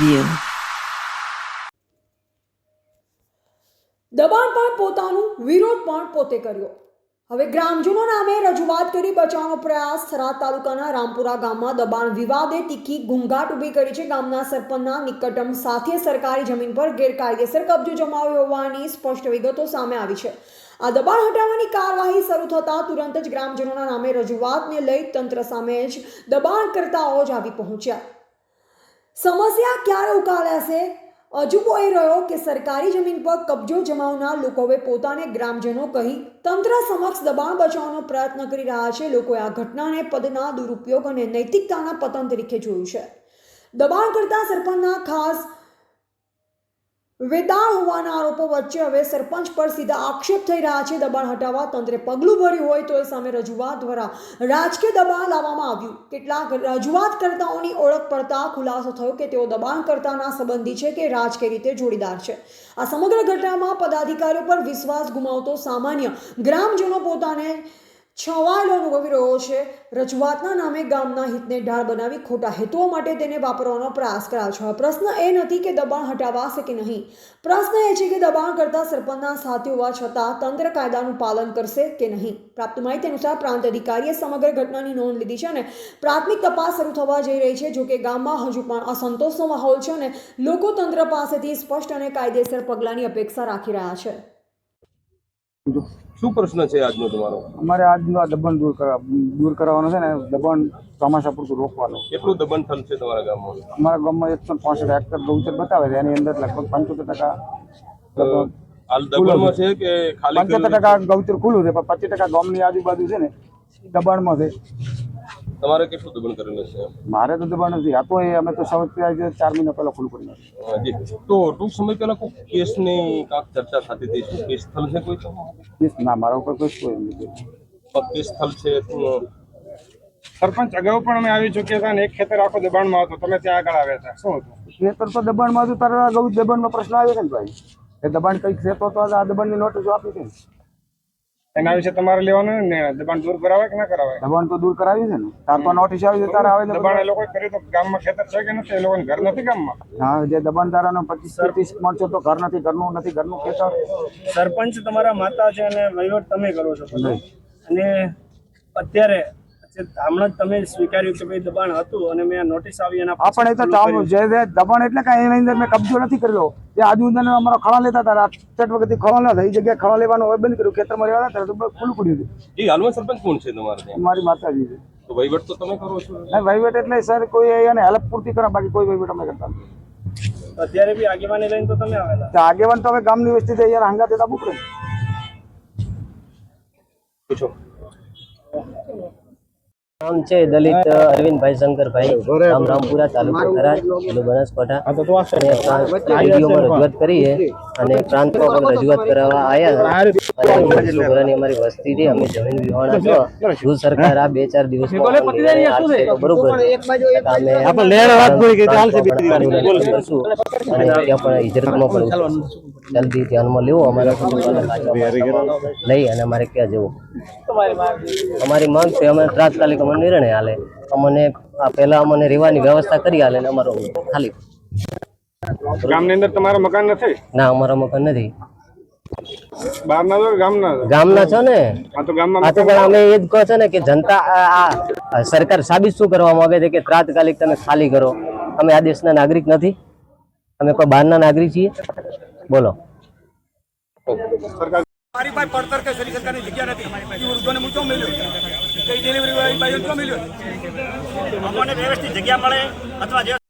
જોઈએ દબાણ પણ પોતાનું, વિરોધ પણ પોતે કર્યો. હવે ગ્રામજનો નામે રજૂઆત કરી બચાવનો પ્રયાસ થરાદ તાલુકાના રામપુરા ગામમાં દબાણ વિવાદે તીખી ગુંગાટ ઊભી કરી છે. ગામના સરપંચના નિકટમ સાથે સરકારી જમીન પર ગેરકાયદેસર કબજો જમાવ્યો હોવાની સ્પષ્ટ વિગતો સામે આવી છે. આ દબાણ હટાવવાની કાર્યવાહી શરૂ થતાં તુરંત જ ગ્રામજનોના નામે રજૂઆતને લઈ તંત્ર સામે જ દબાણકર્તાઓ જ આવી પહોંચ્યા. સમસ્યા ક્યારે ઉકાળાશે? હજુ બોઈ રહ્યો કે સરકારી જમીન પર કબજો જમાવનાર લોકોએ પોતાને ગ્રામજનો કહી તંત્ર સમક્ષ દબાણ બચાવવાનો પ્રયત્ન કરી રહ્યા છે. લોકોએ આ ઘટનાને પદના દુરુપયોગ અને નૈતિકતાના પતન તરીકે જોયું છે. દબાણ કરતા સરપંચના ખાસ વેદાળ હોવાના આરોપો વચ્ચે હવે સરપંચ પર સીધા આક્ષેપ થઈ રહ્યા છે. દબાણ હટાવવા તંત્રે પગલું ભર્યું હોય તો એ સામે રજૂઆત દ્વારા રાજકીય દબાણ લાવવામાં આવ્યું. કેટલાક રજૂઆતકર્તાઓની ઓળખ પડતા ખુલાસો થયો કે તેઓ દબાણકર્તાના સંબંધી છે કે રાજકીય રીતે જોડીદાર છે. આ સમગ્ર ઘટનામાં પદાધિકારીઓ પર વિશ્વાસ ગુમાવતો સામાન્ય ગ્રામજનો પોતાને છવાયેલો અનુભવી રહ્યો છે, રજૂઆતના નામે ગામના હિતને ઢાળ બનાવી ખોટા હેતુઓ માટે તેને વાપરવાનો પ્રયાસ કરાયો છે. પ્રશ્ન એ નથી કે દબાણ હટાવાશે કે નહીં. પ્રશ્ન એ છે કે દબાણ કરતા સરપંચના સાથી હોવા છતાં તંત્ર કાયદાનું પાલન કરશે કે નહીં? પ્રાપ્ત માહિતી અનુસાર પ્રાંત અધિકારીએ સમગ્ર ઘટનાની નોંધ લીધી છે અને પ્રાથમિક તપાસ શરૂ થવા જઈ રહી છે જોકે ગામમાં હજુ પણ અસંતોષનો માહોલ છે અને લોકો તંત્ર પાસેથી સ્પષ્ટ અને કાયદેસર પગલાંની અપેક્ષા રાખી રહ્યા છે. શું પ્રશ્ન છે આજનો તમારો? અમારે આજનું આ દબાણ દૂર કરવા દૂર કરાવવાનું છે ને દબાણ ચોમાસા પૂરતું રોકવાનું. કેટલું દબાણ છે તમારા ગામમાં? અમારા ગામમાં એકસો પાસઠ હેક્ટર ગૌચર બતાવે છે એની અંદર લગભગ પંચોતેર ટકા પંચોતેર ટકા ગૌચર ખુલ્લું છે પણ પચીસ ટકા ગામની આજુબાજુ છે ને દબાણમાં છે. તમારે કેટલું દબાણ કરેલું છે? મારે તો દબાણ નથી. આ તો એ અમે તો સૌ ચાર મહિના પહેલા ખુલ્લું કરી નાખ્યું. તો ટૂંક સમય પહેલા કોઈ કેસની કાંક ચર્ચા થતી હતી? શું કેસ સ્થળ છે કોઈ? કેસ? ના મારા ઉપર કોઈ કોઈ નથી. કેસ સ્થળ છે તો સરપંચ અગાઉ પણ અમે આવી ચૂક્યા હતા અને એક ખેતર આખો દબાણમાં હતો. તમે ત્યાં આગળ આવ્યા હતા. શું હતું? ખેતર તો દબાણમાં હતું. તારે ગૌ દબાણનો પ્રશ્ન આવ્યો છે ને ભાઈ? એ દબાણ કંઈક છે તો તો આ દબાણની નોટિસ આપી છે ને. એના વિશે તમારે લેવાનું ને દબાણ દૂર કરાવે કે ના કરાવે દબાણ તો દૂર કરાવી છે ને. તાર તો નોટિસ આવી છે તારે આવે છે દબાણ એ લોકો કર્યું તો ગામમાં ખેતર છે કે નથી? એ લોકોને ઘર નથી ગામમાં? હા જે દબાણદારોનો પચીસ ત્રીસ મળશે તો ઘર નથી ઘરનું નથી ઘરનું ખેતર. સરપંચ તમારા માતા છે અને વહીવટ તમે કરો છો. અને અત્યારે હમણાં તમે સ્વીકાર્યું કે ભાઈ દબાણ હતું અને મેં નોટિસ આવી એના આપણે તો દબાણ એટલે કાંઈ એની અંદર મેં કબજો નથી કરેલો એ આજુબાજુના અમારા ખળા લેતા હતા રાત વખતથી ખળો લેતા એ જગ્યાએ ખળા લેવાનું હવે બંધ કર્યું. ખેતરમાં રહેવાના ત્યારે તો ખુલ્લું પડ્યું હતું જી હાલમાં સરપંચ કોણ છે તમારે મારી માતાજી છે. તો વહીવટ તો તમે કરો છો? અને વહીવટ એટલે સર કોઈ એને હેલ્પ પૂરતી કરો બાકી કોઈ વહીવટ અમે કરતા નથી. અત્યારે બી આગેવાની લઈને તો તમે આવેલા. આગેવાન તો હવે ગામની વસ્તી થઈ યાર હંગા દેતા બુકડે પૂછો. નામ છે દલિત અરવિંદભાઈ શંકરભાઈ. રામ રામપુરા તાલુકો જિલ્લો બનાસકાંઠા. રજૂઆત કરી છે અને પ્રાંતમાં પણ રજૂઆત કરવા આવ્યા અને અમારી વસ્તી છે અમે જમીન વિહોણા છો શું સરકાર આ બે ચાર દિવસ બરોબર. અમે આંદોલન કરશું. અને ત્યાં પણ ઇજરતમાં પણ જલ્દી ધ્યાનમાં લેવો અમારા લઈ અને અમારે ક્યાં જવું. અમારી માંગ છે અમે તાત્કાલિક અમને નિર્ણય હાલે અમને આ પહેલા અમને રહેવાની વ્યવસ્થા કરી હાલે ને અમારો ખાલી. ગામની અંદર તમારા મકાન નથી? ના અમારા મકાન નથી. બહારના છો ગામના ગામના છો ને? આ તો ગામમાં આ તો પણ અમે એ જ કહો છો ને કે જનતા આ સરકાર સાબિત શું કરવા માંગે છે કે તાત્કાલિક તમે ખાલી કરો? અમે આ દેશના નાગરિક નથી. અમે કોઈ બહારના નાગરિક છીએ. બોલો. મારી પાસે પડતર કે સરી સરકારની જગ્યા નથી. એ વૃદ્ધોને મૂચો મળ્યો કઈ ડિલિવરી ભાઈઓ ચો મળ્યો અમને વ્યવસ્થિત જગ્યા મળે અથવા જે